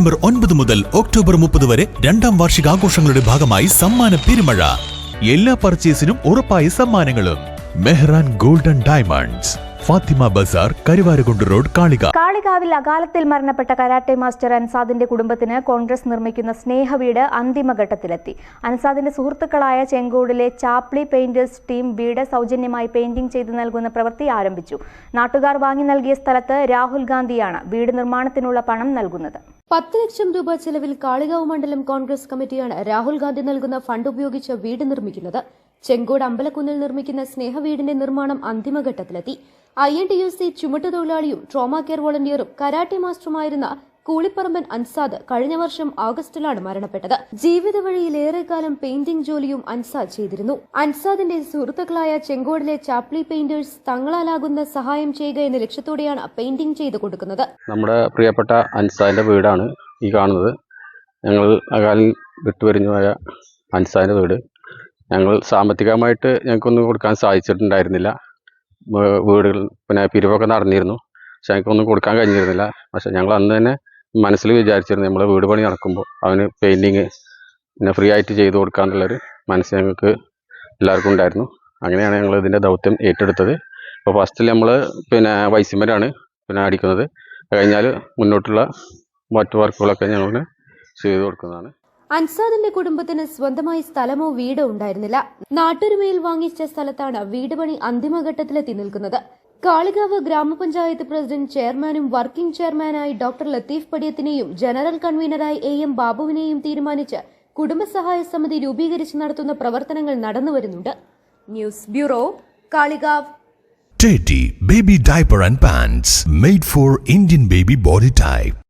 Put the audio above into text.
September ഒൻപത് മുതൽ October മുപ്പത് വരെ രണ്ടാം വാർഷികാഘോഷങ്ങളുടെ ഭാഗമായി സമ്മാന പെരുമഴ. എല്ലാ പർച്ചേസിനും ഉറപ്പായ സമ്മാനങ്ങളും. Mehran golden diamonds. Fathima Bazar Karuvarakundu road കാളിക. കാളികാവിൽ അകാലത്തിൽ മരണപ്പെട്ട കരാട്ടെ മാസ്റ്റർ അൻസാദിന്റെ കുടുംബത്തിന് കോൺഗ്രസ് നിർമ്മിക്കുന്ന സ്നേഹവീട് അന്തിമഘട്ടത്തിലെത്തി അൻസാദിന്റെ സുഹൃത്തുക്കളായ ചെങ്കോടിലെ ചാപ്ലി പെയിന്റേഴ്സ് ടീം വീട് സൗജന്യമായി പെയിന്റിംഗ് ചെയ്തു നൽകുന്ന പ്രവൃത്തി ആരംഭിച്ചു. നാട്ടുകാർ വാങ്ങി നൽകിയ സ്ഥലത്ത് രാഹുൽ ഗാന്ധിയാണ് വീട് നിർമ്മാണത്തിനുള്ള പണം നൽകുന്നത്. പത്ത് ലക്ഷം രൂപ ചെലവിൽ കാളികാവ് മണ്ഡലം കോൺഗ്രസ് കമ്മിറ്റിയാണ് രാഹുൽ ഗാന്ധി നൽകുന്ന ഫണ്ട് ഉപയോഗിച്ച് വീട് നിർമ്മിക്കുന്നത്. ചെങ്കോട് അമ്പലക്കുന്നിൽ നിർമ്മിക്കുന്ന സ്നേഹവീടിന്റെ നിർമ്മാണം അന്തിമഘട്ടത്തിലെത്തി. I N T U C ചുമട്ടുതൊഴിലാളിയും trauma care വോളണ്ടിയറും കരാട്ടെ മാസ്റ്ററുമായിരുന്ന കൂളിപ്പറമ്പൻ അൻസാദ് കഴിഞ്ഞ വർഷം ആഗസ്റ്റിലാണ് മരണപ്പെട്ടത്. ജീവിത വഴിയിൽ പെയിന്റിംഗ് ജോലിയും അൻസാദ് ചെയ്തിരുന്നു. അൻസാദിന്റെ സുഹൃത്തുക്കളായ ചെങ്കോടിലെ ചാപ്ലി പെയിന്റേഴ്സ് തങ്ങളാലാകുന്ന സഹായം ചെയ്യുക എന്ന ലക്ഷ്യത്തോടെയാണ് പെയിന്റിംഗ് ചെയ്തു കൊടുക്കുന്നത്. നമ്മുടെ പ്രിയപ്പെട്ട അൻസാദിന്റെ വീടാണ് ഈ കാണുന്നത്. ഞങ്ങൾ അകാലിൽ വിട്ടുപരിഞ്ഞുപോയ അൻസാദിന്റെ വീട്. ഞങ്ങൾ സാമ്പത്തികമായിട്ട് ഞങ്ങൾക്കൊന്നും കൊടുക്കാൻ സാധിച്ചിട്ടുണ്ടായിരുന്നില്ല. വീടുകൾ പിന്നെ പിരിവൊക്കെ നടന്നിരുന്നു. പക്ഷെ ഞങ്ങൾക്കൊന്നും കൊടുക്കാൻ കഴിഞ്ഞിരുന്നില്ല. പക്ഷെ ഞങ്ങൾ അന്ന് തന്നെ മനസ്സിൽ വിചാരിച്ചിരുന്നു നമ്മളെ വീട് പണി നടക്കുമ്പോൾ അവന് പെയിന്റിങ് പിന്നെ ഫ്രീ ആയിട്ട് ചെയ്തു കൊടുക്കാന്നുള്ളൊരു മനസ്സ് ഞങ്ങൾക്ക് എല്ലാവർക്കും ഉണ്ടായിരുന്നു. അങ്ങനെയാണ് ഞങ്ങൾ ഇതിന്റെ ദൗത്യം ഏറ്റെടുത്തത്. അപ്പോൾ ഫസ്റ്റിൽ നമ്മൾ പിന്നെ വൈസിമരാണ് പിന്നെ അടിക്കുന്നത്. കഴിഞ്ഞാൽ മുന്നോട്ടുള്ള മറ്റു വർക്കുകളൊക്കെ ഞങ്ങൾ ചെയ്തു കൊടുക്കുന്നതാണ്. അൻസാദിന്റെ കുടുംബത്തിന് സ്വന്തമായി സ്ഥലമോ വീടോ ഉണ്ടായിരുന്നില്ല. നാട്ടൊരുമയിൽ വാങ്ങിച്ച സ്ഥലത്താണ് വീട് പണി അന്തിമഘട്ടത്തിലെത്തി നിൽക്കുന്നത്. കാളികാവ് ഗ്രാമപഞ്ചായത്ത് പ്രസിഡന്റ് ചെയർമാനും വർക്കിംഗ് ചെയർമാനായി ഡോക്ടർ ലത്തീഫ് പടിയത്തിനെയും ജനറൽ കൺവീനറായി എ എം ബാബുവിനെയും തീരുമാനിച്ച് കുടുംബസഹായ സമിതി രൂപീകരിച്ച് നടത്തുന്ന പ്രവർത്തനങ്ങൾ നടന്നുവരുന്നുണ്ട് news bureau Kalikavu Teddy Baby Diaper and Pants made for Indian baby body type.